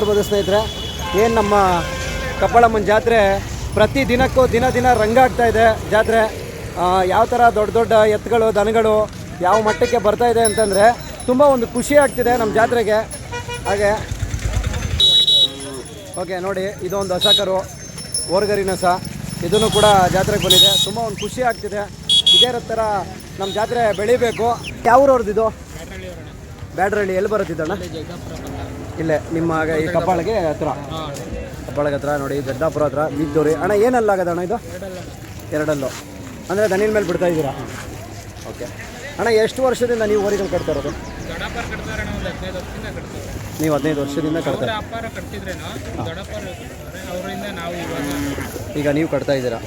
ಇರ್ಬೋದು ಸ್ನೇಹಿತರೆ ಏನು ನಮ್ಮ ಕಪ್ಪಳಮ್ಮನ ಜಾತ್ರೆ ಪ್ರತಿ ದಿನಕ್ಕೂ ದಿನ ದಿನ ರಂಗಾಗ್ತಾ ಇದೆ. ಜಾತ್ರೆ ಯಾವ ಥರ ದೊಡ್ಡ ದೊಡ್ಡ ಎತ್ತುಗಳು ದನಗಳು ಯಾವ ಮಟ್ಟಕ್ಕೆ ಬರ್ತಾ ಇದೆ ಅಂತಂದರೆ ತುಂಬ ಒಂದು ಖುಷಿ ಆಗ್ತಿದೆ ನಮ್ಮ ಜಾತ್ರೆಗೆ. ಹಾಗೆ ಓಕೆ ನೋಡಿ ಇದೊಂದು ಒಂದು ಕರು ಓರ್ಗರಿನ ಸಹ. ಇದನ್ನು ಕೂಡ ಜಾತ್ರೆಗೆ ಬಂದಿದೆ. ತುಂಬ ಒಂದು ಖುಷಿ ಆಗ್ತಿದೆ. ಇದೇ ಥರ ನಮ್ಮ ಜಾತ್ರೆ ಬೆಳಿಬೇಕು. ಯಾವ ಊರವ್ರದ್ದು ಇದು? ಬ್ಯಾಡ್ರಳ್ಳಿ ಎಲ್ಲಿ ಬರುತ್ತಿದ್ದಣ್ಣ? ಇಲ್ಲೇ ನಿಮ್ಮ ಈ ಕಬ್ಬಾಳಿಗೆ ಹತ್ರ. ಕಬ್ಬಾಳಿಗೆ ಹತ್ರ ನೋಡಿ ಗದ್ದಾಪುರ ಹತ್ರ ಬಿದ್ದೂರಿ. ಅಣ್ಣ ಏನಲ್ಲ ಆಗದ ಅಣ್ಣ ಇದು? ಎರಡಲ್ಲು. ಅಂದರೆ ದನಿನ ಮೇಲೆ ಬಿಡ್ತಾ ಇದ್ದೀರಾ? ಓಕೆ. ಅಣ್ಣ ಎಷ್ಟು ವರ್ಷದಿಂದ ನೀವು ಓರಿಗಳು ಕಟ್ತಾ ಇರೋದು? ನೀವು ಹದಿನೈದು ವರ್ಷದಿಂದ ಕಟ್ತಾ ಕಟ್ತಾರೆ ಈಗ ನೀವು ಕಟ್ತಾ ಇದ್ದೀರಾ?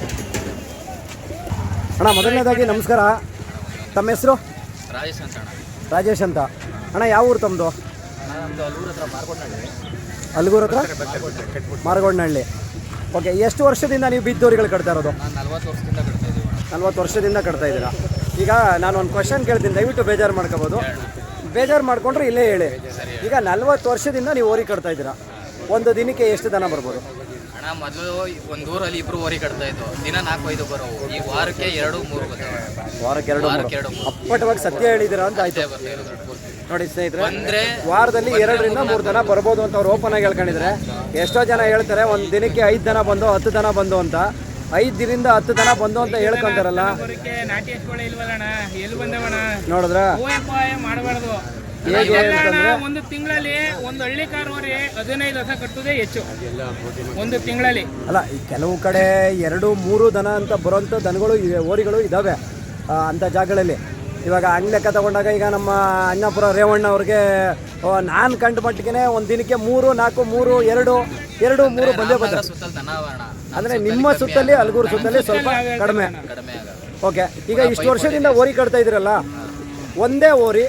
ಅಣ್ಣ ಮೊದಲನೇದಾಗಿ ನಮಸ್ಕಾರ. ತಮ್ಮ ಹೆಸರು? ರಾಜೇಶ್ ಅಂತ ಅಣ್ಣ. ರಾಜೇಶ್ ಅಂತ. ಅಣ್ಣ ಯಾವ ಊರು ತಮ್ಮದು ಅಲ್ಗೂರ್ ಹತ್ರ? ಮಾರಗೋಡ್ನಹಳ್ಳಿ ಓಕೆ ಎಷ್ಟು ವರ್ಷದಿಂದ ನೀವು ಬಿದ್ದೋರಿಗಳು ಕಟ್ತಾ ಇರೋದು? ನಲ್ವತ್ತು ವರ್ಷದಿಂದ ಕಟ್ತಾ ಇದ್ದೀರಾ? ಈಗ ನಾನು ಒಂದು ಕ್ವಶನ್ ಕೇಳ್ತೀನಿ ದಯವಿಟ್ಟು ಬೇಜಾರು ಮಾಡ್ಕೋಬೋದು. ಬೇಜಾರು ಮಾಡ್ಕೊಂಡ್ರೆ ಇಲ್ಲೇ ಹೇಳಿ. ಈಗ ನಲ್ವತ್ತು ವರ್ಷದಿಂದ ನೀವು ಓರಿ ಕಟ್ತಾ ಇದ್ದೀರಾ? ಒಂದು ದಿನಕ್ಕೆ ಎಷ್ಟು ದನ ಬರ್ಬೋದು? ಅಣ್ಣ ಮೊದಲು ಒಂದು ಊರಲ್ಲಿ ಇಬ್ರು ಓರಿ ಕಟ್ತಾ ಇದ್ದು ದಿನ ನಾಲ್ಕು ಐದು ಬರೋವು. ಈ ವಾರಕ್ಕೆ ಎರಡು ಮೂರು ಬರ್ತಾವೆ. ವಾರಕ್ಕೆ ಎರಡು ಅಪ್ಪಟವಾಗಿ ಸತ್ಯ ಹೇಳಿದಿರ ಅಂತ ಆಯ್ತು. ನೋಡಿ ಸ್ನೇಹಿತರೆ ವಾರದಲ್ಲಿ ಎರಡರಿಂದ ಮೂರು ದನ ಬರ್ಬೋದು ಅಂತ ಅವ್ರು ಓಪನ್ ಆಗಿ ಹೇಳ್ಕೊಂಡಿದ್ರೆ. ಎಷ್ಟೋ ಜನ ಹೇಳ್ತಾರೆ ಒಂದು ದಿನಕ್ಕೆ ಐದು ದನ ಬಂದು ಹತ್ತು ದನ ಬಂದು ಅಂತ. ಐದು ದಿನದಿಂದ ಹತ್ತು ದನ ಬಂದು ಅಂತ ಹೇಳ್ಕೊಂತಾರಲ್ಲ. ನೋಡಿದ್ರ ಹೇಗೆ ಅಂತಂದ್ರೆ ಒಂದು ತಿಂಗಳಲ್ಲಿ ಒಂದು ಹಳ್ಳಿ ಕಾರುವರಿ ಹದಿನೈದು ವರ್ಷ ಕಟ್ಟುದೇ ಹೆಚ್ಚು. ಒಂದು ತಿಂಗಳಲ್ಲಿ. ಅಲ್ಲ ಈ ಕೆಲವು ಕಡೆ ಎರಡು ಮೂರು ದನ ಅಂತ ಬರೋಂಥ ದನಗಳು ಇವೆ ಓರಿಗಳು ಇದಾವೆ ಅಂತ ಅಂಥ ಜಾಗಗಳಲ್ಲಿ. ಇವಾಗ ಹಂಗ್ ಲೆಕ್ಕ ತಗೊಂಡಾಗ ಈಗ ನಮ್ಮ ಅಣ್ಣಪುರ ರೇವಣ್ಣ ಅವ್ರಿಗೆ ನಾನು ಕಂಡು ಮಟ್ಟಿಗೆ ಒಂದು ದಿನಕ್ಕೆ ಮೂರು ನಾಲ್ಕು ಮೂರು ಎರಡು ಎರಡು ಮೂರು ಬಂದೇ ಬಂದ ಅಂದರೆ ನಿಮ್ಮ ಸುತ್ತಲ್ಲಿ ಅಲ್ಗೂರು ಸುತ್ತಲ್ಲಿ ಸ್ವಲ್ಪ ಕಡಿಮೆ. ಓಕೆ ಈಗ ಇಷ್ಟು ವರ್ಷದಿಂದ ಓರಿ ಕಟ್ತಾ ಇದ್ದೀರಲ್ಲ? ಒಂದೇ ಓರಿ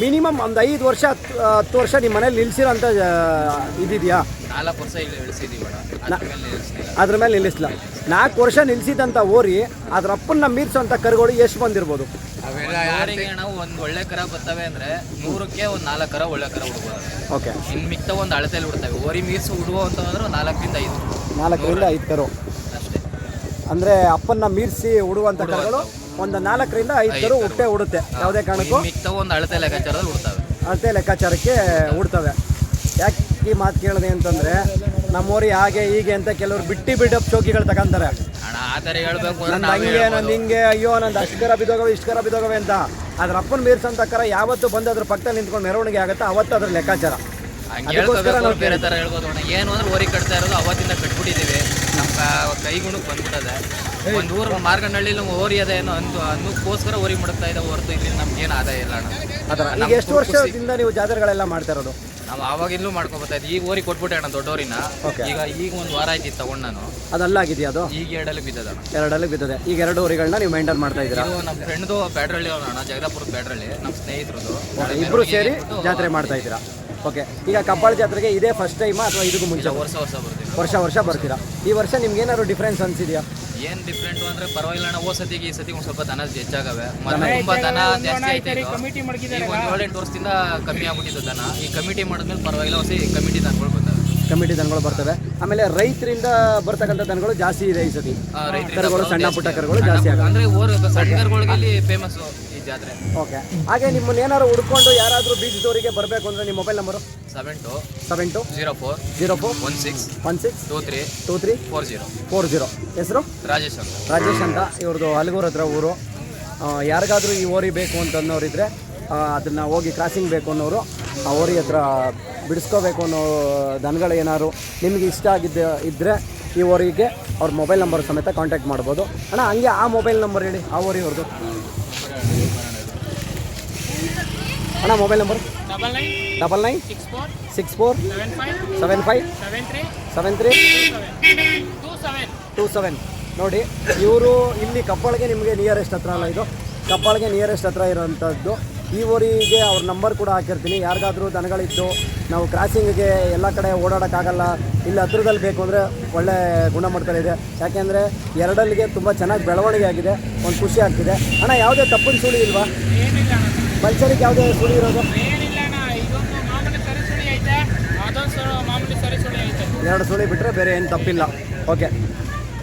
ಮಿನಿಮಮ್ ಒಂದು ಐದು ವರ್ಷ ಹತ್ತು ವರ್ಷ ನಿಮ್ಮ ಮನೇಲಿ ನಿಲ್ಸಿರೋ ಅಂತ ಇದಿದೆಯಾ? ಅದ್ರ ಮೇಲೆ ನಿಲ್ಲಿಸ್ಲ ನಾಲ್ಕು ವರ್ಷ ನಿಲ್ಸಿದಂಥ ಓರಿ ಅದ್ರ ಅಪ್ಪನ್ನ ಮೀರ್ಸುವಂತ ಕರುಗಳು ಎಷ್ಟು ಬಂದಿರ್ಬೋದು? ಯಾರಿಗೆ ನಾವು ಒಂದು ಒಳ್ಳೆ ಕರ ಬರ್ತವೆ ಅಂದ್ರೆ ನೂರಕ್ಕೆ ಒಂದು ನಾಲ್ಕು ಕರ ಒಳ್ಳೆ ಕರ ಹುಡ್ಬೋದು. ಓಕೆ. ಇನ್ನು ಮಿಕ್ತ ಒಂದು ಅಳತೆಯಲ್ಲಿ ಬಿಡ್ತವೆ ಓರಿ ಮೀರ್ಸು ಹುಡುವ ಅಂತಂದ್ರೆ ಅಂದ್ರೆ ನಾಲ್ಕರಿಂದ ಐದು. ನಾಲ್ಕರಿಂದ ಐದು ಕರು. ಅಷ್ಟೇ. ಅಂದರೆ ಅಪ್ಪನ್ನ ಮೀರಿಸಿ ಉಡುವಂಥ ಕರುಗಳು ಒಂದು ನಾಲ್ಕರಿಂದ ಐದು ಕರು ಹುಟ್ಟೆ ಉಡುತ್ತೆ ಯಾವುದೇ ಕಾರಣಕ್ಕೂ? ಮಿಕ್ಕ ಒಂದು ಅಳತೆ ಲೆಕ್ಕಾಚಾರದಲ್ಲಿ ಹುಡ್ತವೆ. ಅಳತೆ ಲೆಕ್ಕಾಚಾರಕ್ಕೆ ಉಡ್ತವೆ ಯಾಕೆ ಈ ಮಾತು ಕೇಳಿದೆ ಅಂತಂದರೆ ನಮ್ಮೋರಿ ಹಾಗೆ ಹೀಗೆ ಅಂತ ಕೆಲವರು ಬಿಟ್ಟಿ ಬಿಡಪ್ ಚೌಕಿಗಳು ತಗೊಂತಾರೆ. ನಂದು ಹಂಗೆ ನಂದು ಹಿಂಗೆ ಅಯ್ಯೋ ನಂದು ಅಷ್ಟು ಕರ ಬಿದ್ದೋಗವೆ ಇಷ್ಟು ಕರ ಬಿದ್ದೋಗವೆ ಅಂತ. ಅದ್ರ ಅಪ್ಪನ ಮೀರ್ಸಂತ ಕರ ಯಾವತ್ತು ಬಂದು ಅದ್ರ ಪಕ್ಕ ನಿಂತ್ಕೊಂಡು ಮೆರವಣಿಗೆ ಆಗುತ್ತೆ ಅವತ್ತು ಅದ್ರ ಲೆಕ್ಕಾಚಾರ. ಬೇರೆ ಥರ ಹೇಳ್ಬೋದು. ಅಣ್ಣ ಏನು ಅಂದ್ರೆ ಓರಿ ಕಟ್ತಾ ಇರೋದು ಅವತ್ತಿಂದ ಕಟ್ಬಿಟ್ಟಿದ್ದೀವಿ. ನಮ್ಮ ಕೈಗುಣಕ್ಕೆ ಬಂದ್ಬಿಟ್ಟದೆ. ಒಂದು ಊರು ನಮ್ಗೆ ಓರಿ ಅದ ಏನೋ ಅಂದು ಅನ್ನಕ್ಕೋಸ್ಕರ ಓರಿ ಮಾಡ್ತಾ ಇದೆ ಹೊರತು ಇಲ್ಲಿ ನಮ್ಗೆ ಏನು ಆದಾಯ ಇಲ್ಲ ಅಣ್ಣ. ಎಷ್ಟು ವರ್ಷದಿಂದ ನೀವು ಜಾತ್ರೆಗಳೆಲ್ಲ ಮಾಡ್ತಾ ಇರೋದು? ನಾವು ಆವಾಗಿಂದಲೂ ಮಾಡ್ಕೊಬತ್ತಾ ಇದ್ವಿ. ಈಗ ಓರಿ ಕೊಟ್ಬಿಟ್ಟೆ ಅಣ್ಣ ದೊಡ್ಡೋರಿನ. ಈಗ ಈಗ ಒಂದು ವಾರ ಆಯ್ತು ತಗೊಂಡ್ ನಾನು ಅದಲ್ಲ ಆಗಿದೆಯಾ ಅದು? ಈಗ ಎರಡಲ್ಲಿ ಬಿದ್ದದ ಎರಡಲ್ಲಿ ಬಿದ್ದದೆ. ಈಗ ಎರಡು ಓರಿಗಳನ್ನ ನೀವು ಮೇಂಟೈನ್ ಮಾಡ್ತಾ ಇದ್ದೀರಾ? ಇದು ನಮ್ಮ ಫ್ರೆಂಡ್ದು ಬ್ಯಾಡ್ರಳ್ಳಿ ಅವರ ಅಣ್ಣ ಜಗದಾಪುರದ ಬ್ಯಾಡ್ರಳ್ಳಿ ನಮ್ಮ ಸ್ನೇಹಿತರದು ಇಬ್ಬರು ಸೇರಿ ಜಾತ್ರೆ ಮಾಡ್ತಾ ಇದ್ದೀರಾ? ಓಕೆ ಈಗ ಕಪ್ಪಾಳ ಜಾತ್ರೆಗೆ ಇದೇ ಫಸ್ಟ್ ಟೈಮ್ ಅಥವಾ ಇದಕ್ಕೂ ಮುಂಚೆ? ವರ್ಷ ವರ್ಷ ಬರ್ತೀವಿ. ವರ್ಷ ವರ್ಷ ಬರ್ತೀರಾ? ಈ ವರ್ಷ ನಿಮ್ಗೆ ಏನಾದ್ರು ಡಿಫ್ರೆನ್ಸ್ ಅನ್ಸಿದ್ಯಾ? ಏನ್ ಡಿಫ್ರೆಂಟ್ ಅಂದ್ರೆ ಪರವಾಗಿಲ್ಲ ಅಣ್ಣ ಹೋದ ಸತಿಗೆ ಈ ಸತಿ ಒಂದ್ ಸ್ವಲ್ಪ ದನ ಹೆಚ್ಚಾಗವೆ ಮೊನ್ನೆ ತುಂಬಾ ದನ ಜಾಸ್ತಿ ಆಯ್ತು ಕಮಿಟಿ ಈಗ. ಮಡಗಿದ್ದಾರೆ ಒಂದ್ ಏಳೆಂಟು ವರ್ಷದಿಂದ ಕಮ್ಮಿ ಆಗ್ಬಿಟ್ಟಿತ್ತು ದನ. ಈ ಕಮಿಟಿ ಮಾಡಿದ್ಮೇಲೆ ಪರವಾಗಿಲ್ಲ ಹೊಸ ಕಮಿಟಿ ದನಗಳು ಬರ್ತವೆ. ಕಮಿಟಿ ದನಗಳು ಬರ್ತವೆ. ಆಮೇಲೆ ರೈತರಿಂದ ಬರ್ತಕ್ಕಂಥ ದನಗಳು ಜಾಸ್ತಿ ಇದೆ ಈ ಸತಿ. ಆ, ರೈತ್ರಿಂದ ಕರುಗಳು ಸಣ್ಣ. ಪುಟ್ಟ ಕರುಗಳು ಜಾಸ್ತಿ ಆಗುತ್ತೆ. ಅಂದ್ರೆ ಓರ್ ಇಲ್ಲಿ ಫೇಮಸ್ ಜಾತ್ರೆ. ಓಕೆ. ಹಾಗೆ ನಿಮ್ಮನ್ನ ಏನಾದ್ರು ಹುಡ್ಕೊಂಡು ಯಾರಾದರೂ ಬೀಚದವರಿಗೆ ಬರಬೇಕು ಅಂದರೆ ನಿಮ್ಮ mobile number seven two seven two zero four zero four one six one six two three two three four zero four zero ಹೆಸರು? ರಾಜೇಶ್ ಅಂತ. ರಾಜೇಶ್ ಅಂತ. ಇವ್ರದ್ದು ಹಲಗೂರ್ ಹತ್ರ ಊರು. ಯಾರಿಗಾದರೂ ಯಾರಿಗಾದ್ರೂ ಈ ಓರಿ ಬೇಕು ಅಂತ ಅನ್ನೋರಿದ್ರೆ ಅದನ್ನು ಹೋಗಿ ಕ್ರಾಸಿಂಗ್ ಬೇಕು ಅನ್ನೋರು ಆ ಓರಿ ಹತ್ರ ಬಿಡಿಸ್ಕೋಬೇಕು ಅನ್ನೋ ದನಗಳು ಏನಾದ್ರು ನಿಮಗೆ ಇಷ್ಟ ಆಗಿದ್ದ ಇದ್ದರೆ ಈ ಓರಿಗೆ ಅವ್ರ ಮೊಬೈಲ್ ನಂಬರ್ ಸಮೇತ ಕಾಂಟ್ಯಾಕ್ಟ್ ಮಾಡ್ಬೋದು. ಅಣ್ಣ ಹಂಗೆ ಆ ಮೊಬೈಲ್ ನಂಬರ್ ಹೇಳಿ ಆ ಓರಿ ಅವ್ರದ್ದು ಅಣ್ಣ mobile number double nine double nine six four six four seven five seven five seven three seven three two seven two seven ನೋಡಿ ಇವರು ಇಲ್ಲಿ ಕಪ್ಪಳಿಗೆ ನಿಮಗೆ ನಿಯರೆಸ್ಟ್ ಹತ್ರ ಅಲ್ಲ ಇದು? ಕಪ್ಪಳಿಗೆ ನಿಯರೆಸ್ಟ್ ಹತ್ರ ಇರೋವಂಥದ್ದು ಈ ಊರಿಗೆ ಅವ್ರ ನಂಬರ್ ಕೂಡ ಹಾಕಿರ್ತೀನಿ. ಯಾರಿಗಾದರೂ ದನಗಳಿದ್ದು ನಾವು ಕ್ರಾಸಿಂಗಿಗೆ ಎಲ್ಲ ಕಡೆ ಓಡಾಡೋಕ್ಕಾಗಲ್ಲ ಇಲ್ಲಿ ಹತ್ರದಲ್ಲಿ ಬೇಕು ಅಂದರೆ ಒಳ್ಳೆ ಗುಣಮಟ್ಟದಲ್ಲಿದೆ ಯಾಕೆಂದರೆ ಎರಡಲ್ಲಿಗೆ ತುಂಬ ಚೆನ್ನಾಗಿ ಬೆಳವಣಿಗೆ ಆಗಿದೆ ಒಂದು ಖುಷಿ ಆಗ್ತಿದೆ. ಅಣ್ಣ ಯಾವುದೇ ತಪ್ಪಿನ ಸುಳಿ ಇಲ್ವಾ? ಪಲ್ಸರಿಗೆ ಯಾವುದೇ ಸುಳಿ ಇರೋದು? ಎರಡು ಸುಳಿ ಬಿಟ್ಟರೆ ಬೇರೆ ಏನು ತಪ್ಪಿಲ್ಲ. ಓಕೆ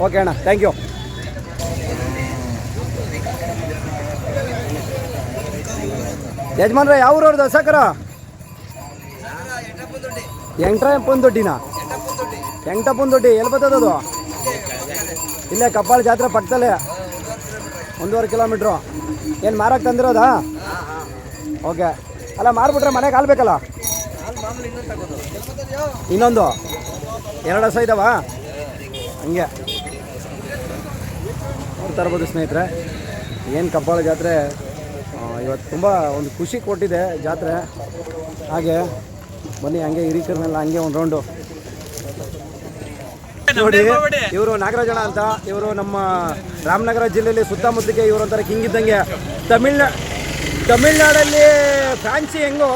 ಓಕೆ ಅಣ್ಣ ಥ್ಯಾಂಕ್ ಯು ಯಜಮಾನ್ರೆ, ಯಾವ ಊರವ್ರದ್ದು ಸಾಕರ ಎಂಪನ್ ದೊಡ್ಡಿನ ಎಂಟಪ್ಪನ್ ದೊಡ್ಡಿ ಎಲ್ಲಿ ಬರ್ತದದು ಇಲ್ಲೇ ಕಪ್ಪಾಳ ಜಾತ್ರೆ ಪಕ್ಕದಲ್ಲೇ, ಒಂದೂವರೆ ಕಿಲೋಮೀಟ್ರು. ಏನು ಮಾರಕ್ಕೆ ತಂದಿರೋದಾ? ಓಕೆ. ಅಲ್ಲ, ಮಾರ್ಬಿಟ್ರೆ ಮನೆಗೆ ಹಾಲು ಬೇಕಲ್ಲ? ಇನ್ನೊಂದು? ಎರಡು ಹಸ ಇದಾವ? ಹಂಗೆ. ನೋಡ್ತಾ ಇರ್ಬೋದು ಸ್ನೇಹಿತರೆ, ಏನು ಕಪ್ಪಾಳ ಜಾತ್ರೆ? ಇವತ್ತು ತುಂಬ ಒಂದು ಖುಷಿ ಕೊಟ್ಟಿದೆ ಜಾತ್ರೆ. ಹಾಗೆ ಬನ್ನಿ, ಹಂಗೆ ಹಿರೀಕರನ್ನೆಲ್ಲ ಹಂಗೆ ಒಂದು ರೌಂಡು ನೋಡಿ, ಇವರು ನಾಗರಾಜಣ ಅಂತ, ಇವರು ನಮ್ಮ ರಾಮನಗರ ಜಿಲ್ಲೆಯಲ್ಲಿ ಸುತ್ತಮುತ್ತಲಿಗೆ ಇವರು ಒಂಥರ ಕಿಂಗ್ ಇದ್ದಂಗೆ. ತಮಿಳ್ನ, ತಮಿಳ್ನಾಡಲ್ಲಿ ಫ್ಯಾನ್ಸಿ ಹೆಂಗೋ,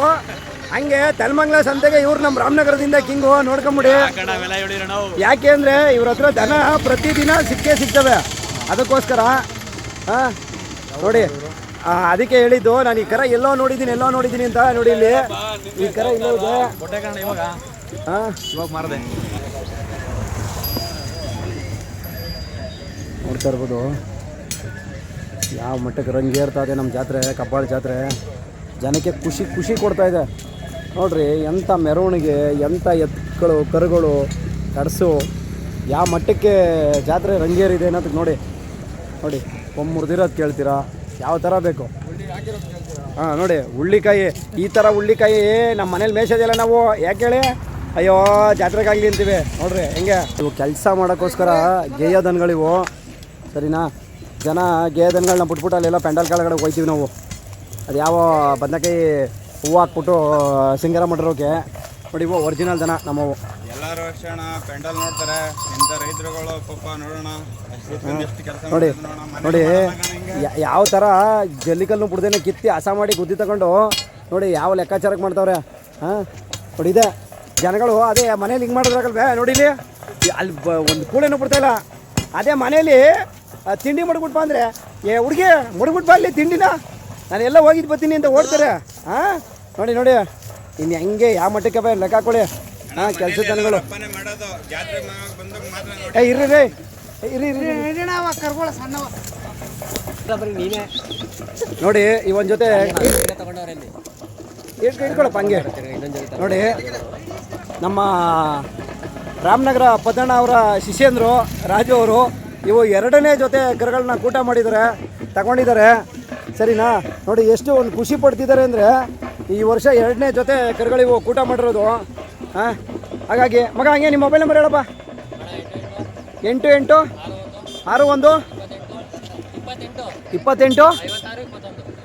ಹಂಗೆ ತಲೆಮಂಗ್ಲ ಸಂತೆಗೆ ಇವ್ರು ನಮ್ಮ ರಾಮನಗರದಿಂದ ಕಿಂಗು ನೋಡ್ಕೊಂಬಿಡಿ. ಯಾಕೆ ಅಂದರೆ ಇವ್ರ ಹತ್ರ ದನ ಪ್ರತಿದಿನ ಸಿಕ್ಕೇ ಸಿಗ್ತವೆ. ಅದಕ್ಕೋಸ್ಕರ ಹಾಂ ನೋಡಿ ಅದಕ್ಕೆ ಹೇಳಿದ್ದು ನಾನು ಈ ಕರ ಎಲ್ಲೋ ನೋಡಿದ್ದೀನಿ ಎಲ್ಲೋ ನೋಡಿದ್ದೀನಿ ಅಂತ ನೋಡಿ ಇಲ್ಲಿ. ಈ ಕರ ಇಲ್ಲೋ ಇದೆ. ಹಾಂ ಇವಾಗ? ಮಾರದೆ. ನೋಡ್ತಾ ಇರ್ಬೋದು. ಯಾವ ಮಟ್ಟಕ್ಕೆ ರಂಗೇರ್ತಾ ಇದೆ ನಮ್ಮ ಜಾತ್ರೆ ಕಬ್ಬಾಳ ಜಾತ್ರೆ. ಜನಕ್ಕೆ ಖುಷಿ ಖುಷಿ ಕೊಡ್ತಾ ಇದೆ. ನೋಡ್ರಿ ಎಂಥ ಮೆರವಣಿಗೆ ಎಂಥ ಎತ್ತುಗಳು ಕರುಗಳು ಕಡಸು ಯಾವ ಮಟ್ಟಕ್ಕೆ ಜಾತ್ರೆ ರಂಗೇರಿದೆ ಅನ್ನೋದಕ್ಕೆ ನೋಡಿ. ನೋಡಿ ಒಮ್ಮುರ್ದಿರೋದು ಕೇಳ್ತೀರಾ? ಯಾವ ಥರ ಬೇಕು? ಹಾಂ, ನೋಡಿ, ಹುಳ್ಳಿಕಾಯಿ, ಈ ಥರ ಹುಳ್ಳಿಕಾಯಿ ನಮ್ಮ ಮನೇಲಿ ಮೇಯ್ಸೋದಿಲ್ಲ ನಾವು. ಯಾಕೆ ಹೇಳಿ? ಅಯ್ಯೋ, ಜಾತ್ರೆಗಾಗಲಿ ಅಂತೀವಿ. ನೋಡ್ರಿ, ಹೆಂಗೆ? ಇವು ಕೆಲಸ ಮಾಡೋಕ್ಕೋಸ್ಕರ ಗೇಯ ದನಗಳಿವು ಸರಿನಾ? ಜನ ಗೇಯ ದನಗಳನ್ನ ಬಿಟ್ಬಿಟ್ಟು ಅಲ್ಲೆಲ್ಲ ಪೆಂಡಲ್ ಕೆಳಗಡೆ ಹೋಗ್ತೀವಿ ನಾವು. ಅದು ಯಾವ ಬದನೆಕಾಯಿ ಹೂವು ಹಾಕ್ಬಿಟ್ಟು, ಸಿಂಗಾರ ಮಾಡಿರೋಕೆ. ನೋಡಿ, ಇವು ಒರಿಜಿನಲ್ ದನ ನಮ್ಮವು. ಅಕ್ಷಣ ಪೆಂಡಲ್ ನೋಡ್ತಾರೆ. ಇಂಥ ರೈತರುಗಳು ಪಾಪ ನೋಡೋಣ. ಎಷ್ಟು ಕೆಲಸ ನೋಡಿ ನೋಡಿ ಯಾವ ಥರ ಜಲ್ಲಿಕಲ್ಲು ಬಿಡ್ದೇನೆ ಕಿತ್ತಿ ಹಸ ಮಾಡಿ ಗುದ್ದಿ ತಗೊಂಡು ನೋಡಿ ಯಾವ ಲೆಕ್ಕಾಚಾರಕ್ಕೆ ಮಾಡ್ತಾವ್ರೆ ಹಾಂ? ನೋಡಿ ಇದೆ. ಜನಗಳು ಅದೇ ಮನೇಲಿ ಹಿಂಗೆ ಮಾಡಿದ್ರಾಗಲ್ವೇ ನೋಡಿ ಇಲ್ಲಿ. ಅಲ್ಲಿ ಬ ಒಂದು ಕೂಳೆನೂ ಬಿಡ್ತಾ ಇಲ್ಲ. ಅದೇ ಮನೇಲಿ ತಿಂಡಿ ಮಡ್ಬಿಟ್ಬಾ ಅಂದರೆ ಏ ಹುಡುಗಿ ಮಡ್ಬಿಟ್ಟು ಅಲ್ಲಿ ಇಲ್ಲಿ ತಿಂಡಿನ. ನಾನು ಎಲ್ಲ ಹೋಗಿದ್ದು ಬರ್ತೀನಿ ಅಂತ ಓಡ್ತಾರೆ ಹಾಂ? ನೋಡಿ ನೋಡಿ. ಇನ್ನು ಹೆಂಗೆ ಯಾವ ಮಟ್ಟಕ್ಕೆ ಬಾ ಲೆಕ್ಕ ಹಾಕೊಳ್ಳಿ. ಹಾಂ ಕೆಲಸ ದನಗಳು. ಏ ಇರ್ರಿ ರೀ ಸಣ್ಣವ. ಇರ್ರಿ ನೀನೇ ನೋಡಿ ಈ ಒಂದ್ ಜೊತೆ ಇಟ್ಕೊ ಇಟ್ಕೊಳಪ್ಪ ಹಂಗೆ. ನೋಡಿ ನಮ್ಮ ರಾಮನಗರ ಪದ್ದಣ್ಣ ಅವರ ಶಿಷ್ಯಂದರು ರಾಜು ಅವರು ಇವು ಎರಡನೇ ಜೊತೆ ಕರುಗಳನ್ನ ಕೂಟ ಮಾಡಿದ್ದಾರೆ ತಗೊಂಡಿದ್ದಾರೆ. ಸರಿನಾ? ನೋಡಿ ಎಷ್ಟು ಒಂದು ಖುಷಿ ಪಡ್ತಿದ್ದಾರೆ ಅಂದರೆ ಈ ವರ್ಷ ಎರಡನೇ ಜೊತೆ ಕರುಗಳಿವು ಕೂಟ ಮಾಡಿರೋದು. ಹಾಂ? ಹಾಗಾಗಿ, ಮಗ, ಹಂಗೆ ನಿಮ್ಮ ಮೊಬೈಲ್ ನಂಬರ್ ಹೇಳಪ್ಪ. ಎಂಟು ಎಂಟು, ಆರು ಒಂದು, ಇಪ್ಪತ್ತೆಂಟು,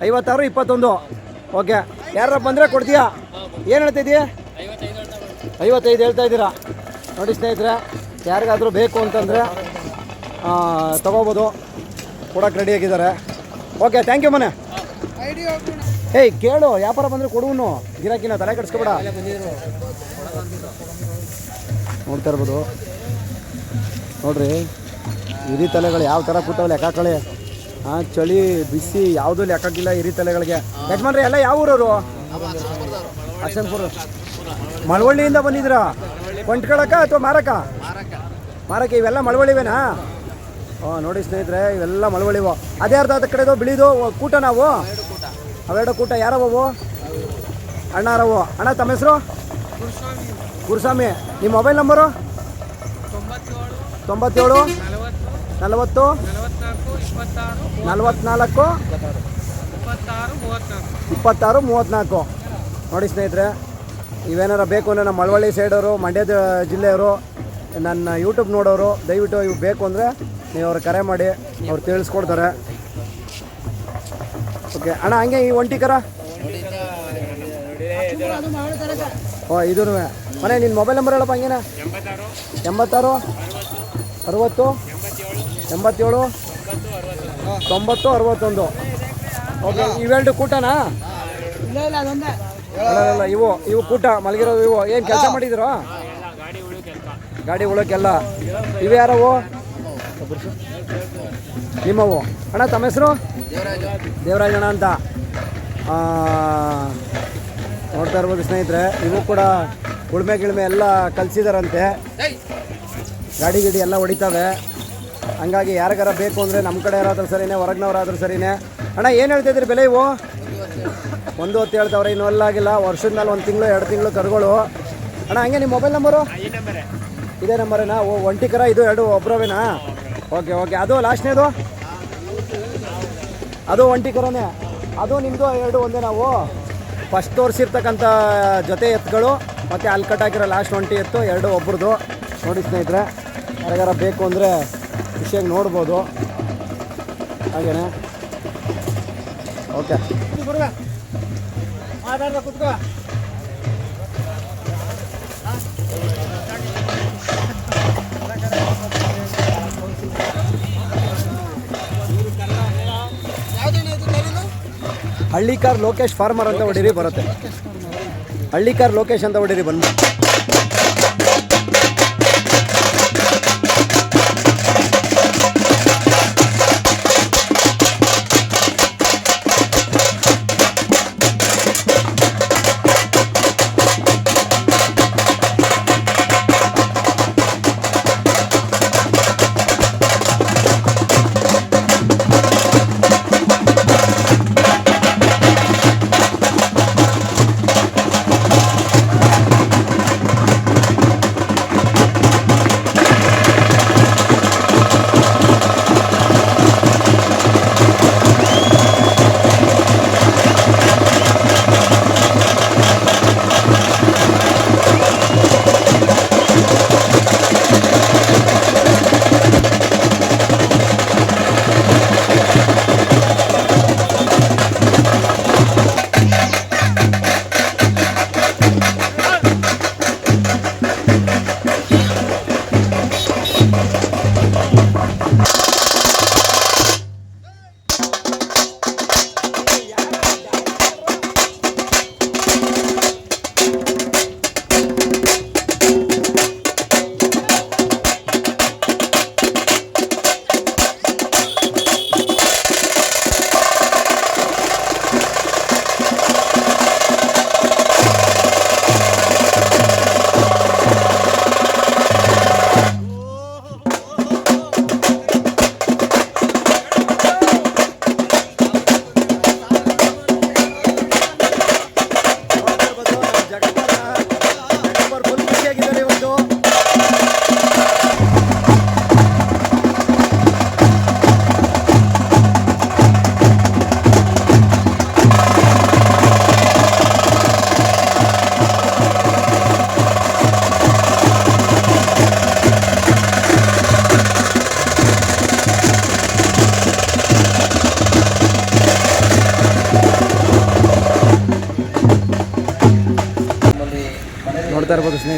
ಐವತ್ತಾರು ಇಪ್ಪತ್ತೊಂದು. ಓಕೆ ಯಾರ ಬಂದರೆ ಕೊಡ್ತೀಯಾ? ಏನು ಹೇಳ್ತಿದ್ದೀಯ ಐವತ್ತೈದು ಹೇಳ್ತಾ ಇದ್ದೀರಾ? ನೋಡಿ ಸ್ನೇಹಿತರೆ, ಯಾರಿಗಾದರೂ ಬೇಕು ಅಂತಂದರೆ ತಗೋಬೋದು. ಕೊಡೋಕೆ ರೆಡಿ ಆಗಿದ್ದಾರೆ. ಓಕೆ ಥ್ಯಾಂಕ್ ಯು ಮನೆ. ಏಯ್, ಕೇಳು, ವ್ಯಾಪಾರ ಬಂದರೆ ಕೊಡುವನು. ಗಿರಾಕಿನ ತಲೆ ಕಟ್ಸ್ಕೊಬೇಡ ನೋಡ್ತಾ ಇರ್ಬೋದು. ನೋಡ್ರಿ, ಹಿರಿ ತಲೆಗಳು ಯಾವ ಥರ ಕೂತಾವ ಲೆಕ್ಕಾಕಳಿ ಹಾಂ ಚಳಿ, ಬಿಸಿ, ಯಾವುದೂ ಲೆಕ್ಕಕ್ಕಿಲ್ಲ ಹಿರಿ ತಲೆಗಳಿಗೆ. ಯಜಮಾನ್ರಿ, ಎಲ್ಲ ಯಾವ ಊರವರು? ಅಕ್ಷನ್ಪುರ ಮಳವಳ್ಳಿಯಿಂದ ಬಂದಿದ್ರಾ ಕೊಂಟ್ಕೊಳಕ ಅಥವಾ ಮಾರಕ? ಮಾರಕ, ಇವೆಲ್ಲ ಮಳವಳ್ಳಿವೇನಾ? ಹಾಂ ನೋಡಿ ಸ್ನೇಹಿತರೆ, ಇವೆಲ್ಲ ಮಳವಳ್ಳಿವು. ಅದೇ ಅರ್ಧ ಅದ ಕಡೆದು, ಬಿಳಿದು ಕೂಟ ನಾವು? ಅವೆರಡು ಕೂಟ ಯಾರವು ಅಣ್ಣಾರವು. ಅಣ್ಣ ತಮ್ಮ ಹೆಸರು? ಗುರುಸ್ವಾಮಿ. ನಿಮ್ಮ ಮೊಬೈಲ್ ನಂಬರು? ತೊಂಬತ್ತೇಳು ನಲವತ್ತು ನಲವತ್ನಾಲ್ಕು ಇಪ್ಪತ್ತಾರು ಮೂವತ್ತ್ನಾಲ್ಕು ನೋಡಿ ಸ್ನೇಹಿತರೆ ಇವೇನಾರ ಬೇಕು ಅಂದರೆ ನಮ್ಮ ಮಳವಳ್ಳಿ ಸೈಡವರು ಮಂಡ್ಯದ ಜಿಲ್ಲೆಯವರು ನನ್ನ ಯೂಟ್ಯೂಬ್ ನೋಡೋರು ದಯವಿಟ್ಟು ಇವು ಬೇಕು ಅಂದರೆ ನೀವು ಅವ್ರು ಕರೆ ಮಾಡಿ ಅವ್ರು ತಿಳಿಸ್ಕೊಡ್ತಾರೆ. ಓಕೆ. ಅಣ್ಣ, ಹಂಗೆ ಈ ಒಂಟಿ ಕರ? ಓ ಇದೂ ಮನೆ ನಿನ್ನ ಮೊಬೈಲ್ ನಂಬರ್ ಹೇಳಪ್ಪ ಹಂಗೇನ. ಎಂಬತ್ತಾರು. ಅರವತ್ತು. ಎಂಬತ್ತೇಳು. ತೊಂಬತ್ತು, ಅರವತ್ತೊಂದು. ಓಕೆ, ಇವೆರಡು ಕೂಟನಾ? ಇಲ್ಲ ಇವು ಇವು ಕೂಟ, ಮಲಗಿರೋದು ಇವು. ಏನು ಕೆಲಸ ಮಾಡಿದಿರೋ ಗಾಡಿ ಉಳೋಕ್ಕೆಲ್ಲ ಇವು ಯಾರವು? ನಿಮ್ಮವು. ಅಣ್ಣ, ತಮ್ಮ ಹೆಸರು? ದೇವರಾಜಣ್ಣ ಅಂತ. ಆ, ನೋಡ್ತಾ ಇರ್ಬೋದು ಸ್ನೇಹಿತರೆ ಇವು ಕೂಡ ಉಳ್ಮೆ ಗಿಳ್ಮೆ ಎಲ್ಲ ಕಲಿಸಿದಾರಂತೆ. ಗಾಡಿ ಗಿಡಿ ಎಲ್ಲ ಹೊಡಿತಾವೆ. ಹಂಗಾಗಿ ಯಾರಿಗಾರ ಬೇಕು ಅಂದರೆ ನಮ್ಮ ಕಡೆ ಯಾರಾದರೂ ಸರಿನೇ ಹೊರಗಿನವರಾದರೂ ಸರಿನೇ. ಅಣ್ಣ ಏನು ಹೇಳ್ತಿದ್ರಿ ಬೆಲೆ ಇವು? ಒಂದು ಹೊತ್ತು ಹೇಳ್ತಾವ್ರೆ ಇನ್ನೂ ಎಲ್ಲ ಆಗಿಲ್ಲ. ವರ್ಷದ ಮೇಲೆ ಒಂದು ತಿಂಗಳು ಎರಡು ತಿಂಗಳು ಕರ್ಗೋಳು. ಅಣ್ಣ ಹಂಗೆ ನಿಮ್ಮ ಮೊಬೈಲ್ ನಂಬರು ಇದೇ ನಂಬರೇನಾ ಓ ಒಂಟಿ ಕರ ಇದು ಎರಡು ಒಬ್ರವೇನಾ? Okay okay. ಅದು ಲಾಸ್ಟ್ನೇದು ಅದು ಒಂಟಿ ಕರನೇ. ಅದು ನಿಮ್ಮದು ಎರಡು ಒಂದೇ ನಾವು. ಫಸ್ಟ್ ತೋರಿಸಿರ್ತಕ್ಕಂಥ ಜೊತೆ ಎತ್ತುಗಳು ಮತ್ತು ಅಲ್ಲಿ ಕಟ್ಟಾಕಿರೋ ಲಾಸ್ಟ್ ಒಂಟಿ ಎತ್ತು, ಎರಡು ಒಬ್ರದ್ದು ನೋಡಿ ಸ್ನೇಹಿತರೆ ಯಾರಿಗಾರ ಬೇಕು ಅಂದರೆ ಖುಷಿಯಾಗಿ ನೋಡ್ಬೋದು. ಹಾಗೇನೆ. ಓಕೆ ಹಳ್ಳಿಕಾರ್ ಲೋಕೇಶ್ ಫಾರ್ಮರ್ ಅಂತ ಹೊಡೀರಿ ಬರುತ್ತೆ. ಹಳ್ಳಿಕಾರ್ ಲೋಕೇಶ್ ಅಂತ ಹೊಡೀರಿ ಬಂದು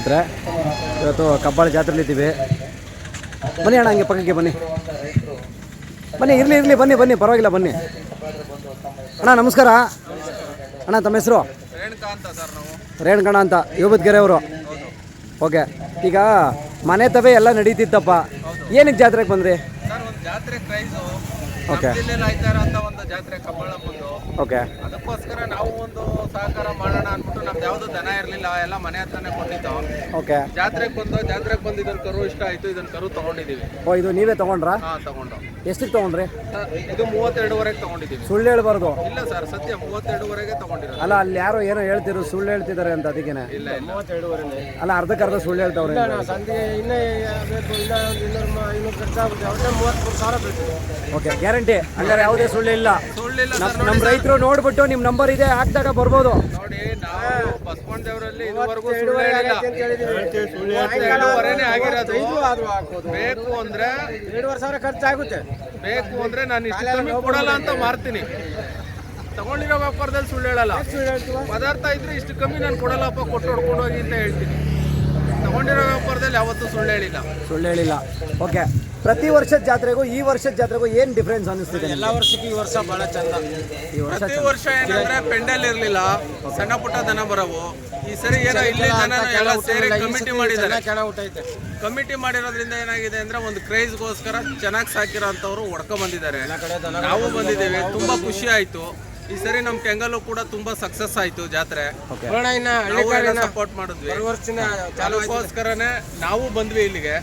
ಸ್ನೇಹಿತರೆ ಇವತ್ತು ಕಬ್ಬಾಳ ಜಾತ್ರೆಲಿ ಇದ್ದೀವಿ. ಬನ್ನಿ ಅಣ್ಣ ಹಂಗೆ ಪಕ್ಕಕ್ಕೆ ಬನ್ನಿ. ಬನ್ನಿ ಇರಲಿ ಇರಲಿ ಬನ್ನಿ ಬನ್ನಿ ಪರವಾಗಿಲ್ಲ ಬನ್ನಿ. ಅಣ್ಣ ನಮಸ್ಕಾರ. ಅಣ್ಣ ತಮ್ಮ ಹೆಸರು? ರೇಣುಕಾ ಅಂತ ಯುವತ್ಗೆರೆ ಅವರು ಓಕೆ. ಈಗ ಮನೆ ತವೆ ಎಲ್ಲ ನಡೀತಿತ್ತಪ್ಪ. ಏನಕ್ಕೆ ಜಾತ್ರೆಗೆ ಬಂದ್ರಿ? ಓಕೆ. ಓಕೆ. ಅದಕ್ಕೋಸ್ಕರ ನಾವು ಒಂದು ಸಹಕಾರ ಮಾಡೋಣ ಅಂದ್ಬಿಟ್ಟು ನಮ್ದು ಯಾವುದು ದನ ಇರಲಿಲ್ಲ ಎಲ್ಲ ಮನೆ ಹತ್ರನೇ ಕೊಟ್ಟಿದ್ದಾವೆ ಓಕೆ. ಜಾತ್ರೆಗೆ ಬಂದು ಜಾತ್ರೆಗೆ ಬಂದು ಇದನ್ನ ಕರು ಇಷ್ಟ ಆಯ್ತು ಇದನ್ನ ಕರು ತಗೊಂಡಿದೀವಿ. ಓ ಇದು ನೀವೇ ತಗೊಂಡ್ರಾ? ಹಾ ತಗೊಂಡು. ಎಷ್ಟಕ್ಕೆ ತಗೊಂಡ್ರಿ? ಸರ್, ಇದು ಮೂವತ್ತೆರಡುವರೆಗೆ ತಗೊಂಡಿದ್ದೀವಿ ಸುಳ್ಳು ಹೇಳ್ಬಾರ್ದು. ಇಲ್ಲ ಸರ್ ಸತ್ಯ ಮೂವತ್ತೆರಡುವರೆಗೆ ತಗೊಂಡಿರೋದು. ಅಲ್ಲ ಅಲ್ಲಿ ಯಾರೋ ಏನೋ ಹೇಳ್ತಿರು ಸುಳ್ಳು ಹೇಳ್ತಿದ್ದಾರೆ ಅಂತ ಅದಕ್ಕೇನೆ. ಇಲ್ಲ ಇಲ್ಲ. ಅಲ್ಲ ಅರ್ಧಕ್ಕೆ ಅರ್ಧ ಸುಳ್ಳು ಹೇಳ್ತಾವ್ರೆ. Okay guarantee. ಹಂಗಾರೆ ಯಾವುದೇ ಸುಳ್ಳು ಇಲ್ಲ. ಸುಳ್ಳಿಲ್ಲ ನಮ್ ನಮ್ಮ ರೈತರು ನೋಡ್ಬಿಟ್ಟು ನಿಮ್ಮ ನಂಬರ್ ಇದೆ ಹಾಕ್ದಾಗ ಬರ್ಬೋದು. ನೋಡಿ ನಾವು ಬಸವಣ್ಣ ದೇವರಲ್ಲಿ ಇದುವರೆಗೂ ಸುಳ್ಳು ಹೇಳಿಲ್ಲ. ಮೂವತ್ತೆರಡುವರೆನೇ ಆಗಿರೋದು. ಬೇಕು ಅಂದ್ರೆ ಎರಡೂವರೆ ಸಾವಿರ ಖರ್ಚಾಗುತ್ತೆ. ಬೇಕು ಅಂದ್ರೆ ನಾನು ಇಷ್ಟು ಕಮ್ಮಿ ಕೊಡಲ್ಲ ಅಂತ ಮಾರ್ತೀನಿ. ತಗೊಂಡಿರೋ ವ್ಯಾಪಾರದಲ್ಲಿ ಸುಳ್ಳು ಹೇಳಲ್ಲ. ಪದಾರ್ಥ ಇದ್ರೆ ಇಷ್ಟು ಕಮ್ಮಿ ನಾನು ಕೊಡಲ್ಲಪ್ಪ ಕೊಟ್ಟು ಹೊಡ್ಕೊಂಡು ಹೋಗಿ ಅಂತ ಹೇಳ್ತೀನಿ. ತಗೊಂಡಿರೋ ವ್ಯಾಪಾರದಲ್ಲಿ ಯಾವತ್ತೂ ಸುಳ್ಳು ಹೇಳಿಲ್ಲ. ಸುಳ್ಳು ಹೇಳಿಲ್ಲ. ಓಕೆ. ಪ್ರತಿ ವರ್ಷದ ಜಾತ್ರೆಗೂ ಈ ವರ್ಷದ ಜಾತ್ರೆಗೂ ಏನು ಡಿಫ್ರೆನ್ಸ್ ಅನಿಸ್ತಿದೆ ಎಲ್ಲ ವರ್ಷಕ್ಕೂ ಈ ವರ್ಷ ಬಹಳ ಚಂದ. ಈ ವರ್ಷ ಪ್ರತಿ ವರ್ಷ ಏನಂದ್ರೆ ಪೆಂಡಲ್ ಇರ್ಲಿಲ್ಲ ಸಣ್ಣ ಪುಟ್ಟ ದನ ಬರವು. ಈ ಸರಿ ಏನೋ ಇಲ್ಲಿ ಜನ ಎಲ್ಲ ಸೇರಿ ಕಮಿಟಿ ಮಾಡಿದ್ದಾರೆ. ಕಮಿಟಿ ಮಾಡಿರೋದ್ರಿಂದ ಏನಾಗಿದೆ ಅಂದ್ರೆ ಒಂದು ಕ್ರೇಜ್ಗೋಸ್ಕರ ಚೆನ್ನಾಗಿ ಸಾಕಿರೋ ಅಂತವ್ರು ಹೊಡ್ಕೊ ಬಂದಿದ್ದಾರೆ. ನಾವು ಬಂದಿದ್ದೇವೆ ತುಂಬಾ ಖುಷಿ ಆಯ್ತು. ಈ ಸರಿ ನಮ್ ಕೆಂಗಲ್ಲು ಕೂಡ ತುಂಬಾ ಸಕ್ಸಸ್ ಆಯ್ತು ಜಾತ್ರೆ. ಸಪೋರ್ಟ್ ಮಾಡಿದ್ವಿ. ಅದಕ್ಕೋಸ್ಕರನೇ ನಾವು ಬಂದ್ವಿ ಇಲ್ಲಿಗೆ.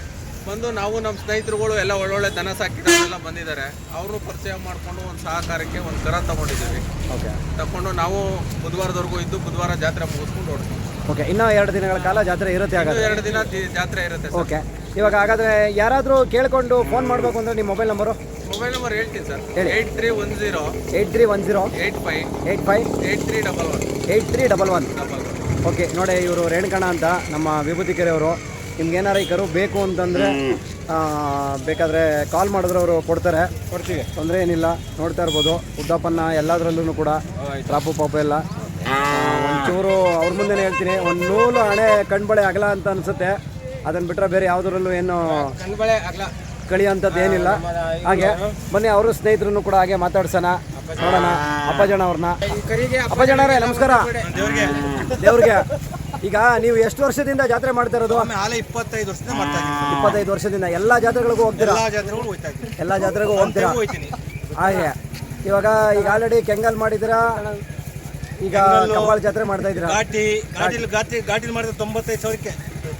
ಬಂದು ನಾವು ನಮ್ಮ ಸ್ನೇಹಿತರುಗಳು ಎಲ್ಲ ಒಳ್ಳೊಳ್ಳೆ ದನ ಸಾಕಿದವರೆಲ್ಲ ಬಂದಿದ್ದಾರೆ. ಅವರು ಪರಿಚಯ ಮಾಡಿಕೊಂಡು ಒಂದು ಸಹಕಾರಕ್ಕೆ ಒಂದು ಕರ ತಗೊಂಡಿದ್ದೀವಿ. ಓಕೆ. ತಕೊಂಡು ನಾವು ಬುಧವಾರದವರೆಗೂ ಇದ್ದು ಬುಧವಾರ ಜಾತ್ರೆ ಮುಗಿಸ್ಕೊಂಡು ಹೊಡ್ತೀವಿ ಓಕೆ ಇನ್ನೂ ಎರಡು ದಿನಗಳ ಕಾಲ ಜಾತ್ರೆ ಇರುತ್ತೆ ಹಾಗಾದ್ರೆ? ಎರಡು ದಿನ ಜಾತ್ರೆ ಇರುತ್ತೆ ಸರ್. ಓಕೆ ಇವಾಗ ಹಾಗಾದ್ರೆ ಯಾರಾದರೂ ಕೇಳ್ಕೊಂಡು ಫೋನ್ ಮಾಡಬೇಕು ಅಂದರೆ ನಿಮ್ಮ ಮೊಬೈಲ್ ನಂಬರು ಮೊಬೈಲ್ ನಂಬರ್ ಹೇಳ್ತೀನಿ ಸರ್. ಹೇಳಿ. Eight three one zero eight three one zero eight five. Eight five? Eight three double one. Eight three double one. Double okay ನೋಡಿ ಇವರು ರೇಣುಕಣ ಅಂತ ನಮ್ಮ ವಿಭೂತಿ ಕೆರೆಯವರು. ನಿಮ್ಗೆ ಏನಾರ ಈ ಕರು ಬೇಕು ಅಂತಂದರೆ ಬೇಕಾದರೆ ಕಾಲ್ ಮಾಡಿದ್ರೆ ಅವರು ಕೊಡ್ತಾರೆ. ಕೊಡ್ತೀವಿ. ತೊಂದರೆ ಏನಿಲ್ಲ ನೋಡ್ತಾ ಇರ್ಬೋದು. ಉದ್ದಪ್ಪನ್ನ ಎಲ್ಲದರಲ್ಲೂ ಕೂಡ ರಾಪು ಪಾಪ ಎಲ್ಲ. ಒಂಚೂರು ಅವ್ರ ಮುಂದೆ ಹೇಳ್ತೀನಿ. ಒಂದು ನೂಲು ಹಣೆ ಕಣ್ಬಳೆ ಅಗಲ ಅಂತ ಅನಿಸುತ್ತೆ. ಅದನ್ನ ಬಿಟ್ಟರೆ ಬೇರೆ ಯಾವುದರಲ್ಲೂ ಏನು ಕಣ್ಬಳೆ ಕಳಿಯೋಂಥದ್ದು ಏನಿಲ್ಲ. ಹಾಗೆ ಬನ್ನಿ ಅವರು ಸ್ನೇಹಿತರನ್ನು ಕೂಡ ಹಾಗೆ ಮಾತಾಡ್ಸೋಣ. ನೋಡೋಣ ಅಪ್ಪಜಣ ಅವ್ರನ್ನ. ಅಪ್ಪಜಣ್ಣರೇ ನಮಸ್ಕಾರ. ದೇವ್ರಿಗೆ. ಈಗ ನೀವು ಎಷ್ಟು ವರ್ಷದಿಂದ ಜಾತ್ರೆ ಮಾಡ್ತಾ ಇರೋದು? ಇಪ್ಪತ್ತೈದು ವರ್ಷದಿಂದ ಮಾಡ್ತಾ ಇದ್ದೀನಿ ಇಪ್ಪತ್ತೈದು ವರ್ಷದಿಂದ. ಎಲ್ಲ ಜಾತ್ರೆಗಳಿಗೂ ಹೋಗ್ತೀರಾ? ಎಲ್ಲಾ ಜಾತ್ರೆಗಳು ಹೋಗ್ತಾ ಇದ್ದೀನಿ. ಎಲ್ಲ ಜಾತ್ರೆಗೂ ಹೋಗ್ತೀರಾ? ಹೋಗ್ತೀನಿ. ಹಾಗೆ. ಇವಾಗ ಈಗ ಆಲ್ರೆಡಿ ಕೆಂಗಲ್ ಮಾಡಿದಿರಾ ಈಗ ಕಬ್ಬಾಳ ಜಾತ್ರೆ ಮಾಡ್ತಾ ಇದ್ದೀರಾ? ಘಾಟಿ ಘಾಟಿಲಿ ಘಾಟಿ ಘಾಟಿಲಿ ಮಾಡಿದ್ರೆ ತೊಂಬತ್ತೈದು ಸಾವಿರಕ್ಕೆ.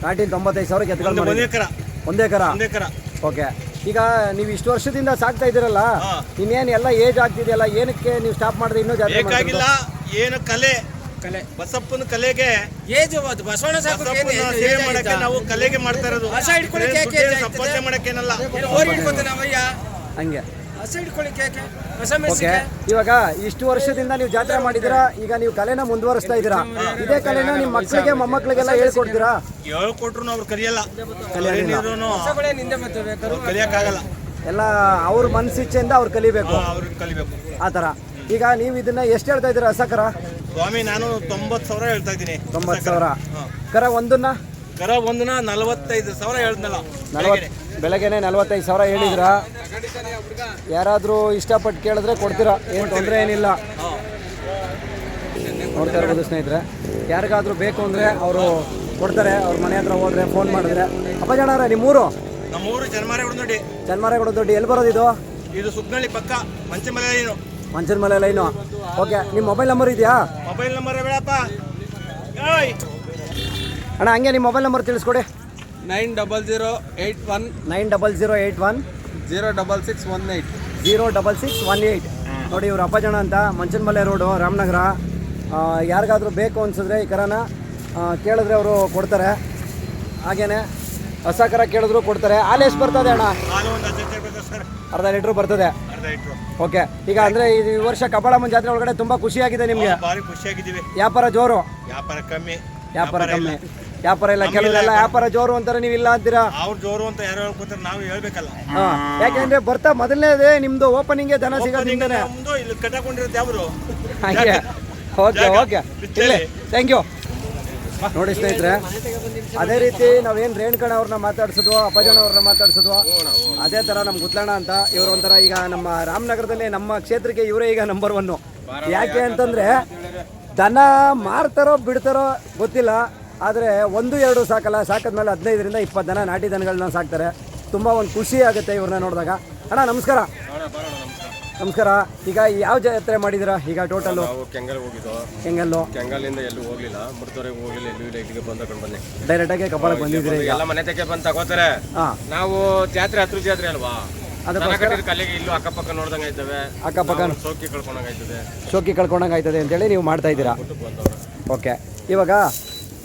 ನಾಟಿನ ತೊಂಬತ್ತೈದು ಎತ್ಕೊಂಡು ಒಂದು ಒಂದೇ ಕರ ಎಕರ ಒಂದೇ ಕರ? ಒಂದೇ ಎಕರ ಓಕೆ. ಈಗ ನೀವು ಇಷ್ಟು ವರ್ಷದಿಂದ ಸಾಕ್ತಾ ಇದ್ದೀರಲ್ಲ ಹಾ. ಇನ್ನೇನು ಎಲ್ಲ ಏಜ್ ಆಗ್ತಿದೆಯಲ್ಲ ಏನಕ್ಕೆ ನೀವು ಸ್ಟಾಪ್ ಮಾಡಿದ್ರೆ ಇನ್ನೂ ಜಾತ್ರೆ ಬೇಕಾಗಿಲ್ಲ ಏನು ಕಲೆ ಕಲೆ. ಬಸಪ್ಪನ ಕಲೆಗೆ ಏಜು ಅದು ಬಸವಣ್ಣ ಸೇವೆ ಮಾಡಕ್ಕೆ ನಾವು ಕಲೆಗೆ ಮಾಡ್ತಾ ಇರೋದು. ಹಸ ಹಿಡ್ಕೊಳಕ್ಕೆ ಯಾಕೆ ಸಂಪಾದನೆ? ಮಾಡಕ್ಕೇನಲ್ಲ. ಓರಿ ಹಿಡ್ಕೊತಾನೆ ಅವಯ್ಯ ಹಂಗೆ. ಹಸ ಹಿಡ್ಕೊಳಕ್ಕೆ ಯಾಕೆ ಓಕೆ. ಇವಾಗ ಇಷ್ಟು ವರ್ಷದಿಂದ ನೀವು ಜಾತ್ರೆ ಮಾಡಿದೀರಾ ಈಗ ನೀವು ಕಲೆನ ಮುಂದುವರಿಸ್ತಾ ಇದ್ದೀರಾ? ಇದೇ ಕಲೆನ ನಿಮ್ಮ ಮಕ್ಕಳಿಗೆ ಮೊಮ್ಮಕ್ಕಳಿಗೆಲ್ಲ ಹೇಳ್ಕೊಡ್ತೀರಾ? ಹೇಳ್ಕೊಟ್ರು ಅವ್ರು ಕಲಿಯಲ್ಲ ಕಲಿಯಕ್ಕಾಗಲ್ಲ. ಎಲ್ಲ ಅವ್ರ ಮನಸ್ಸಿಚ್ಛೆಯಿಂದ ಅವ್ರು ಕಲಿಬೇಕು. ಅವ್ರಿಗೆ ಕಲಿಬೇಕು. ಆ ಥರ. ಈಗ ನೀವು ಇದನ್ನ ಎಷ್ಟು ಹೇಳ್ತಾ ಇದ್ದೀರಾ ಹಸಕರ ಸ್ವಾಮಿ ನಾನು ತೊಂಬತ್ತು ಸಾವಿರ ಹೇಳ್ತಾ ಇದ್ದೀನಿ. ತೊಂಬತ್ತು ಸಾವಿರ. ಕರ ಒಂದನ್ನ? ಕರ ಒಂದನ್ನ ನಲವತ್ತೈದು ಸಾವಿರ ಹೇಳ್ದಲ್ಲ ನಲವತ್ತು ಬೆಳಗ್ಗೆನೆ. ನಲವತ್ತೈದು ಸಾವಿರ ಹೇಳಿದ್ರಾ? ಯಾರಾದರೂ ಇಷ್ಟಪಟ್ಟು ಕೇಳಿದ್ರೆ ಕೊಡ್ತೀರಾ? ಏನು ತೊಂದರೆ ಏನಿಲ್ಲ. ನೋಡ್ತಾ ಇರ್ಬೋದು ಸ್ನೇಹಿತರೆ. ಯಾರಿಗಾದರೂ ಬೇಕು ಅಂದರೆ ಅವರು ಕೊಡ್ತಾರೆ ಅವ್ರ ಮನೆ ಹತ್ರ ಹೋದ್ರೆ ಫೋನ್ ಮಾಡಿದ್ರೆ. ಅಪ್ಪಜಾಣವ್ರೆ ನಿಮ್ಮೂರು? ನಮ್ಮೂರು ಜನ್ಮಾರೆ ನೋಡಿ ಚನ್ಮಾರೇಗೌಡ ದೊಡ್ಡಿ. ಎಲ್ಲಿ ಬರೋದು ಇದು ಇದು ಸುಗ್ನಳ್ಳಿ ಪಕ್ಕ ಮಂಚಮಲೆ ಏನು ಮಂಚನ ಮಲೆ ಲೈನು. ಓಕೆ ನಿಮ್ಮ ಮೊಬೈಲ್ ನಂಬರ್ ಇದೆಯಾ? ಮೊಬೈಲ್ ನಂಬರ್ ಬೇಡಪ್ಪ. ಏಯ್. ಅಣ್ಣ ಹಂಗೆ ನಿಮ್ಮ ಮೊಬೈಲ್ ನಂಬರ್ ತಿಳಿಸ್ಕೊಡಿ. Nine double zero eight one nine double zero eight one zero double six one eight zero double six one eight ನೋಡಿ ಇವ್ರು ಅಪ್ಪಜಣ ಅಂತ ಮಂಚನಮಲೆ ರೋಡು ರಾಮನಗರ. ಯಾರಿಗಾದರೂ ಬೇಕು ಅನ್ಸಿದ್ರೆ ಈ ಕರನ ಕೇಳಿದ್ರೆ ಅವರು ಕೊಡ್ತಾರೆ. ಹಾಗೇನೆ ಹೊಸ ಕರ ಕೇಳಿದ್ರು ಕೊಡ್ತಾರೆ. ಹಾಲು ಎಷ್ಟು ಬರ್ತದೆ ಅಣ್ಣ? ಅರ್ಧ ಲೀಟ್ರ್ ಬರ್ತದೆ. ಓಕೆ ಈಗ ಅಂದ್ರೆ ಈ ವರ್ಷ ಕಬ್ಬಾಳಮ್ಮನ ಜಾತ್ರೆ ಒಳಗಡೆ ತುಂಬಾ ಖುಷಿಯಾಗಿದೆ ನಿಮ್ಗೆ? ಭಾರಿ ಖುಷಿಯಾಗಿದ್ದೀವಿ. ವ್ಯಾಪಾರ ಜೋರು? ವ್ಯಾಪಾರ ಕಮ್ಮಿ ವ್ಯಾಪಾರ ಕಮ್ಮಿ. ವ್ಯಾಪಾರ ಇಲ್ಲ ಕೆಲವೆಲ್ಲ ವ್ಯಾಪಾರ ಜೋರು ಅಂತಾರೆ ನೀವು ಇಲ್ಲ ಅಂತೀರಾ? ಅವ್ರು ಜೋರು ಅಂತ ಯಾರು ಹೇಳ್ಕೊತಾರೆ ನಾವು ಹೇಳ್ಬೇಕಲ್ಲ. ಹಾ ಯಾಕೆಂದ್ರೆ ಬರ್ತಾ ಮೊದಲನೇದೇ ನಿಮ್ದು ಓಪನಿಂಗ್ ಜನ ಸಿಗೋದು ಇಲ್ಲಿ ಕಟ್ಟಾಕೊಂಡಿರೋದು ಯಾವ್ದು? ಹಾಗೆ. Okay okay. ಥ್ಯಾಂಕ್ ಯು ನೋಡಿ ಸ್ನೇಹಿತರೆ, ಅದೇ ರೀತಿ ನಾವೇನು ರೇಣುಕಣ ಅವ್ರನ್ನ ಮಾತಾಡ್ಸೋದು ಅಪ್ಪಜನ ಅವ್ರನ್ನ ಮಾತಾಡ್ಸೋದು ಅದೇ ಥರ ನಮ್ಮ ಗುತ್ಲಣ ಅಂತ ಇವರು ಒಂಥರ ಈಗ ನಮ್ಮ ರಾಮನಗರದಲ್ಲಿ ನಮ್ಮ ಕ್ಷೇತ್ರಕ್ಕೆ ಇವರೇ ಈಗ ನಂಬರ್ ಒನ್ನು ಯಾಕೆ ಅಂತಂದರೆ ದನ ಮಾರ್ತಾರೋ ಬಿಡ್ತಾರೋ ಗೊತ್ತಿಲ್ಲ, ಆದರೆ ಒಂದು, ಎರಡು ಸಾಕಲ್ಲ ಸಾಕಿದ್ಮೇಲೆ ಹದಿನೈದರಿಂದ ಇಪ್ಪತ್ತು ದನ ನಾಟಿ ದನಗಳನ್ನ ಸಾಕ್ತಾರೆ. ತುಂಬ ಒಂದು ಖುಷಿ ಆಗುತ್ತೆ ಇವ್ರನ್ನ ನೋಡಿದಾಗ. ಅಣ್ಣ, ನಮಸ್ಕಾರ. ನಮಸ್ಕಾರ. ಈಗ ಯಾವ ಜಾತ್ರೆ ಮಾಡಿದಿರಾ ಈಗ ಟೋಟಲ್ ನಾವು ಕೆಂಗಲ್ ಹೋಗಿದ್ದು ಹೆಂಗಲ್ಲು ಕೆಂಗಲಿಂದ ಎಲ್ಲೂ ಹೋಗ್ಲಿಲ್ಲ. ಮುಡ್ದವರೆಗೆ ಹೋಗಿಲ್ಲ ಎಲ್ಲೂ ಇಲ್ಲ. ಇಲ್ಲಿಗೆ ಬಂದಕೊಂಡು ಬನ್ನಿ ಡೈರೆಕ್ಟ್ ಆಗಿ ಬಂದಿದ್ದೀರಿ ಈಗ? ಎಲ್ಲ ಮನೆ ತೆಗೆ ಬಂದು ತಗೋತಾರೆ. ಹಾ. ನಾವು ಜಾತ್ರೆ ಹತ್ರ ಜಾತ್ರೆ ಅಲ್ವಾ? ಅದಕ್ಕೋಸ್ಕರ ಕಲ್ಲಿಗೆ ಇಲ್ಲೂ ಅಕ್ಕಪಕ್ಕ ನೋಡ್ದಂಗೆ ಆಯ್ತವೆ. ಅಕ್ಕಪಕ್ಕ ಕಳ್ಕೊಂಡಂಗೆ ಆಯ್ತದೆ. ಶೋಕಿ ಕಳ್ಕೊಂಡಂಗೆ ಆಯ್ತದೆ ಅಂತೇಳಿ ನೀವು ಮಾಡ್ತಾ ಇದ್ದೀರಾ? ಓಕೆ. ಇವಾಗ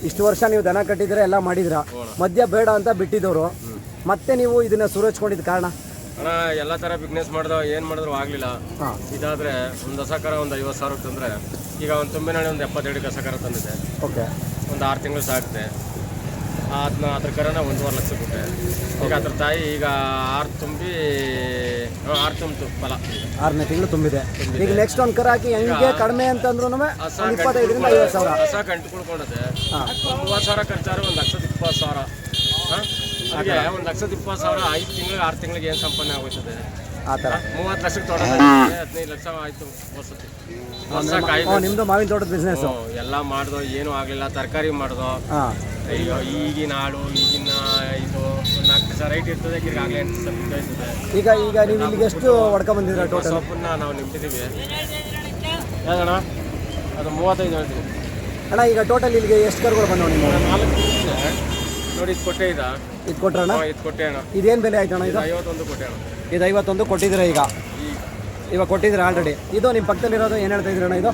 ಇಷ್ಟು ವರ್ಷ ನೀವು ದನ ಕಟ್ಟಿದ್ರೆ ಎಲ್ಲ ಮಾಡಿದಿರಾ ಮದ್ಯ ಬೇಡ ಅಂತ ಬಿಟ್ಟಿದ್ದವರು. ಮತ್ತೆ ನೀವು ಇದನ್ನ ಸುರಚ್ಕೊಂಡಿದ್ದ ಕಾರಣ? ಅಣ್ಣ ಎಲ್ಲ ಥರ ಬಿಸ್ನೆಸ್ ಮಾಡ್ದ ಏನು ಮಾಡಿದ್ರು ಆಗಲಿಲ್ಲ. ಇದಾದರೆ ಒಂದು ಹಸಕರ ಒಂದು ಐವತ್ತು ಸಾವಿರ ತಂದ್ರೆ ಈಗ ಒಂದು ತುಂಬಿನಾಳೆ ಒಂದು ಎಪ್ಪತ್ತೆರಡು ಹಸಕರ ತಂದಿದೆ. ಓಕೆ. ಒಂದು ಆರು ತಿಂಗಳು ಸಾಕಿದೆ ಅದನ್ನ ಅದ್ರ ಕರನ ಒಂದೂವರೆ ಲಕ್ಷ ಕೊಟ್ಟೆ. ಈಗ ಅದ್ರ ತಾಯಿ ಈಗ ಆರು ತುಂಬಿ ಆರ್ ತುಂಬಿತು ಫಲ. ಆರನೇ ತಿಂಗಳು ತುಂಬಿದೆ. ಈಗ ನೆಕ್ಸ್ಟ್ ಒಂದು ಕರ ಹಾಕಿ ಹೆಂಗೆ ಕಡಿಮೆ ಅಂತಂದ್ರೂ ಇಪ್ಪತ್ತೈದರಿಂದ ಐವತ್ತು ಸಾವಿರ. ಹಸ ಗಂಟು ಕುಳ್ಕೊಂಡಿದೆ ಮೂವತ್ತು ಸಾವಿರ ಖರ್ಚಾದ್ರೆ ಒಂದು ಲಕ್ಷದ ಇಪ್ಪತ್ತು ಸಾವಿರ. ಹಾಂ? ಹಾಗೆ ಒಂದು ಲಕ್ಷದ ಇಪ್ಪತ್ತು ಸಾವಿರ ಐದು ತಿಂಗಳಿಗೆ ಆರು ತಿಂಗಳಿಗೆ ಏನು ಸಂಪಾದನೆ ಆಗೋಯ್ತದೆ? ಆ ಥರ ಮೂವತ್ತು ಲಕ್ಷಕ್ಕೆ ತೋಟ ಹದಿನೈದು ಲಕ್ಷ ಆಯ್ತು ವರ್ಷಕ್ಕೆ. ನಿಮ್ದು ಕಾಯಿ ಮಾವಿನ ತೋಟದ ಬಿಸ್ನೆಸ್ಸು ಎಲ್ಲ ಮಾಡ್ದೋ ಏನೂ ಆಗಲಿಲ್ಲ ತರಕಾರಿ ಮಾಡ್ದೋ. ಹಾಂ. ಅಯ್ಯೋ ಈಗಿನ ಹಾಡು ಈಗಿನ ಇದು ಒಂದು ನಾಲ್ಕು ದಿವಸ ರೈಟ್ ಇರ್ತದೆ ಎಂಟು ದಿವಸ ಬಿದ್ದೋಯ್ತದೆ. ಈಗ ಈಗ ನೀವು ಇಲ್ಲಿಗೆ ಎಷ್ಟು ಹೊಡ್ಕೊಂಬಂದಿದ್ದೀರಾ ಟೋಟಲ್ ಸೊಪ್ಪನ್ನ ನಾವು ನಿಂತಿದ್ದೀವಿ ಹೇಳೋಣ ಅದು ಮೂವತ್ತೈದು ಹೇಳ್ತೀವಿ. ಅಣ್ಣ ಈಗ ಟೋಟಲ್ ಇಲ್ಲಿಗೆ ಎಷ್ಟು ಕರುಗಳು ಬಂದವು ನಿಮ್ಮ ನಾಲ್ಕು. ನೋಡಿ ಇದು ಕೊಟ್ಟೆ ಇದ? ಇದು ಕೊಟ್ರಣ್ಣ? ಇದು ಕೊಟ್ಟೆ ಅಣ್ಣ. ಇದೇನು ಬೆಲೆ ಆಯ್ತಣ್ಣ ಇದು? ಐವತ್ತೊಂದು ಕೊಟ್ಟೆ ಅಣ್ಣ. ಇದು ಐವತ್ತೊಂದು ಕೊಟ್ಟಿದ್ದೀರಾ ಈಗ? ಈ ಇವಾಗ ಕೊಟ್ಟಿದ್ದೀರಾ ಆಲ್ರೆಡಿ ಇದು ನಿಮ್ಮ ಪಕ್ಕದಲ್ಲಿರೋದು ಏನು ಹೇಳ್ತಾ ಇದ್ದೀರಣ್ಣ ಇದು?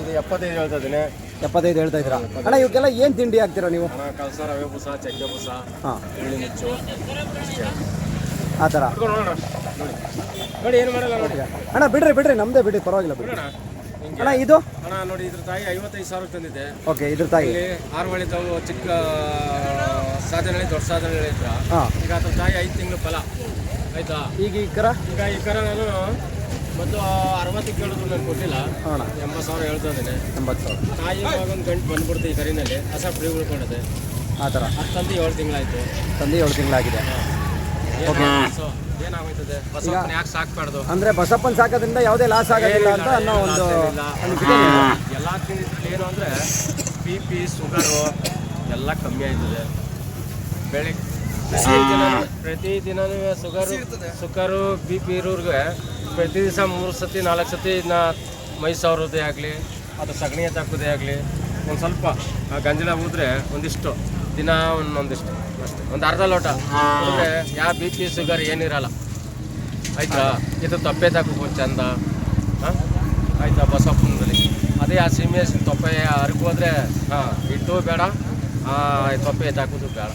ಇದು ಎಪ್ಪತ್ತೈದು ಹೇಳ್ತಾ ಇದ್ದೀನಿ. ಎಪ್ಪತ್ತೈದು ಹೇಳ್ತಾ ಇದ್ದೀರಾ? ಅಣ್ಣ ಇವಕ್ಕೆಲ್ಲ ಏನು ತಿಂಡಿ ಹಾಕ್ತೀರಾ ನೀವು? ಅಣ್ಣ ರವೆ ಬೂಸ ಚಕ್ಕೆ ಬೂಸ ಹಾಂ ಆ ಥರ. ಇಟ್ಕೊಂಡು ನೋಡೋಣ. ನೋಡಿ. ನೋಡಿ ಏನು ಮಾಡಲ್ಲ ನೋಡಿ. ಅಣ್ಣ ಬಿಡ್ರಿ ಬಿಡ್ರಿ ನಮ್ಮದೇ ಬಿಡಿ ಪರವಾಗಿಲ್ಲ ಬಿಡಿ. ಹಿಂಗೆ. ಅಣ್ಣ ಇದು? ಅಣ್ಣ ನೋಡಿ ಇದ್ರ ತಾಯಿ ಐವತ್ತೈದು ಸಾವಿರ ತಂದಿದ್ದೆ. ಓಕೆ ಇದ್ರ ತಾಯಿ. ಇಲ್ಲಿ ಆರು ಹೊಳಿ ತಾವು ಚಿಕ್ಕ ಸಾಧನೆ ದೊಡ್ಡ ಸಾಧನೆ ಹೇಳಿದ್ರ ಹಾಂ. ಈಗ ಅದು ತಾಯಿ ಐದು ತಿಂಗಳು ಫಲ. ಆಯ್ತಾ? ಈಗ ಈ ಕರ? ಈಗ ಈ ಕರ ನಾನು ಮೊದಲು ಅರವತ್ತಕ್ಕೆ ಕೇಳಿದ್ರು ನಾನು ಕೊಟ್ಟಿಲ್ಲ. ಹಾಂ ಎಂಬತ್ತು ಸಾವಿರ ಹೇಳ್ತಾ ಇದ್ದೇನೆ ಎಂಬತ್ತು ಸಾವಿರ. ತಾಯಿ ಒಂದು ಗಂಟು ಬಂದ್ಬಿಡ್ತು ಈ ಕರಿನಲ್ಲಿ. ಹಸ ಫ್ರೀ ಉಳ್ಕೊಂಡಿದೆ ಆ ಥರ. ಅದು ತಂದು ಏಳು ತಿಂಗಳಾಯ್ತು. ತಂದು ಏಳು ತಿಂಗಳಾಗಿದೆ. ಸೊ ಏನಾಗೋಯ್ತದೆ? ಬಸಪ್ಪನ ಯಾಕೆ ಸಾಕ್ಬಾರ್ದು? ಅಂದರೆ ಬಸಪ್ಪನ ಸಾಕೋದ್ರಿಂದ ಯಾವುದೇ ಲಾಸ್ ಆಗೋದಿಲ್ಲ ಅಂತ ಅನ್ನೋ ಒಂದು. ಎಲ್ಲ ತಿಂದಿದ್ರಲ್ಲಿ ಏನು ಅಂದರೆ ಬಿ ಪಿ ಶುಗರು ಎಲ್ಲ ಕಮ್ಮಿ ಆಯ್ತದೆ. ಬೆಳಿಗ್ಗೆ ಪ್ರತಿದಿನ ಶುಗರು ಶುಗರು ಬಿ ಪಿ ಇರೋರ್ಗೆ ಪ್ರತಿ ದಿವಸ ಮೂರು ಸತಿ ನಾಲ್ಕು ಸತಿ ಇದನ್ನ ಮೈ ಸಾವಿರದೇ ಆಗಲಿ ಅದು ಸಗಣಿ ಎತ್ತಾಕೋದೇ ಆಗಲಿ ಒಂದು ಸ್ವಲ್ಪ ಗಂಜಲ ಊದ್ರೆ ಒಂದಿಷ್ಟು ದಿನ ಒಂದೊಂದಿಷ್ಟು ಅಷ್ಟೇ. ಒಂದು ಅರ್ಧ ಲೋಟ ಅಂದರೆ ಯಾವ ಬಿ ಪಿ ಶುಗರ್ ಏನಿರಲ್ಲ. ಆಯ್ತಾ? ಇದು ತಪ್ಪೆ ತಾಕೋಬೋದು ಚಂದ. ಹಾಂ? ಆಯ್ತಾ? ಬಸಪ್ಪನದಲ್ಲಿ ಅದೇ ಆ ಸೀಮೆ ತೊಪ್ಪೆ ಹರಕ್ ಹೋದ್ರೆ ಹಾಂ ಇಟ್ಟು ಬೇಡ. ತೊಪ್ಪೆ ಎತ್ತಾಕೋದು ಬೇಡ.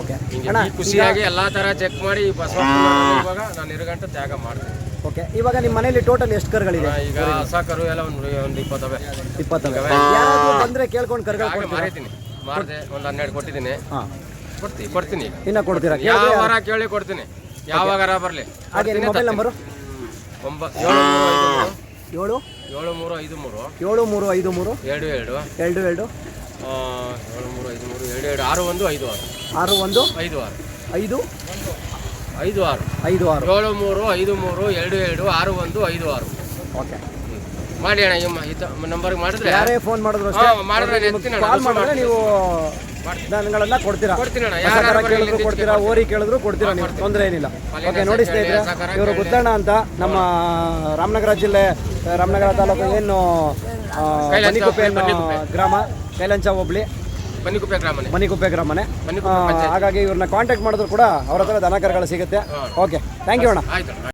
ಓಕೆ ಹಿಂಗೆ ಅಣ್ಣ ಈ ಖುಷಿಯಾಗಿ ಎಲ್ಲ ಥರ ಚೆಕ್ ಮಾಡಿ ಈ ಇವಾಗ ನಾನು ಇರುಗಂಟೆ ತ್ಯಾಗ ಮಾಡ್ತೀನಿ. ಓಕೆ ಇವಾಗ ನಿಮ್ಮ ಮನೇಲಿ ಟೋಟಲ್ ಎಷ್ಟು ಕರುಗಳಿದೆ ಈಗ ಹೊಸ ಕರು ಎಲ್ಲ ಒಂದು ಒಂದು ಇಪ್ಪತ್ತವೆ. ಇಪ್ಪತ್ತವೆ. ಯಾರಾದ್ರೂ ಬಂದರೆ ಕೇಳ್ಕೊಂಡು ಕರುಗಳು ಹಾಗೆ ಕೊಡ್ತೀರಾ? ಮಾರಿದ್ದೀನಿ. ಮಾಡಿದೆ ಒಂದು ಹನ್ನೆರಡು ಕೊಟ್ಟಿದ್ದೀನಿ. ಹಾಂ. ಕೊಡ್ತೀನಿ ಕೊಡ್ತೀನಿ. ಇನ್ನ ಕೊಡ್ತೀರಾ? ಯಾವ ಕೇಳಿದ್ರೆ ವಾರ ಕೇಳಿ ಕೊಡ್ತೀನಿ. ಯಾವಾಗಾರ ಬರಲಿ? ಹಾಗೆ ನಿಮ್ಮ ಮೊಬೈಲ್ ನಂಬರು ಒಂಬತ್ತು ಏಳು ಮೂರು ಐದು ಮೂರು. ಏಳು? ಏಳು ಮೂರು ಐದು ಮೂರು. ಏಳು ಮೂರು ಐದು ಮೂರು? ಎರಡು ಎರಡು. ಎರಡು ಎರಡು. ಆ, ಏಳು ಮೂರು ಐದು ಮೂರು. ಎರಡು ಎರಡು. ಆರು ಒಂದು ಐದು ಆರು. ಆರು ಒಂದು ಐದು ಆರು. ಐದು ಐದು ಆರು. ಐದು ಆರು. ಏಳು ಮೂರು ಐದು ಮೂರು ಎರಡು ಎರಡು ಆರು ಒಂದು ಐದು ಆರು. ಓಕೆ. ಮಾಡಿ ಅಣ್ಣ ನಿಮ್ಮ ತ- ನಂಬರ್ಗೆ ಮಾಡಿದ್ರೆ? ಯಾರೇ ಫೋನ್ ಮಾಡಿದ್ರು ಹಾ, ಮಾಡಿದ್ರೆ ನಾನು ಎತ್ತೀನಿ ಅಣ್ಣ, ಕಾಲ್ ರಿಸೀವ್ ಮಾಡಿದ್ರೆ ನೀವು ಧನಗಳನ್ನ ಕೊಡ್ತೀರಾ? ಕೊಡ್ತೀನಿ ಅಣ್ಣ. ಯಾರು ಕೇಳಿದ್ರು ಕೊಡ್ತೀರಾ? ಓರಿ ಕೇಳಿದ್ರು ಕೊಡ್ತೀರಾ ನೀವು? ತೊಂದರೆ ಏನಿಲ್ಲ. ಓಕೆ ನೋಡಿ ಸ್ನೇಹಿತರೆ ಇವರು ಗುತ್ತಣ್ಣ ಅಂತ ನಮ್ಮ ರಾಮನಗರ ಜಿಲ್ಲೆ ರಾಮನಗರ ತಾಲೂಕು ಏನು ಆ, ಕೈಲಾಸ ಮನಿಕುಪ್ಪೆ ಅನ್ನೋ ಗ್ರಾಮ ಕೈಲಂಚ ಹೋಬ್ಳಿ. ಗ್ರಾಮನೆ. ಮನಿಕುಪ್ಪೆ ಗ್ರಾಮನೇ. ಹಾಗಾಗಿ ಇವ್ರನ್ನ ಕಾಂಟ್ಯಾಕ್ಟ್ ಮಾಡಿದ್ರು ಕೂಡ ಅವ್ರ ಹತ್ರ ದನ ಕರುಗಳು ಸಿಗುತ್ತೆ. ಓಕೆ ಥ್ಯಾಂಕ್ ಯು ಅಣ್ಣ. ಆಯ್ತು ಅಣ್ಣ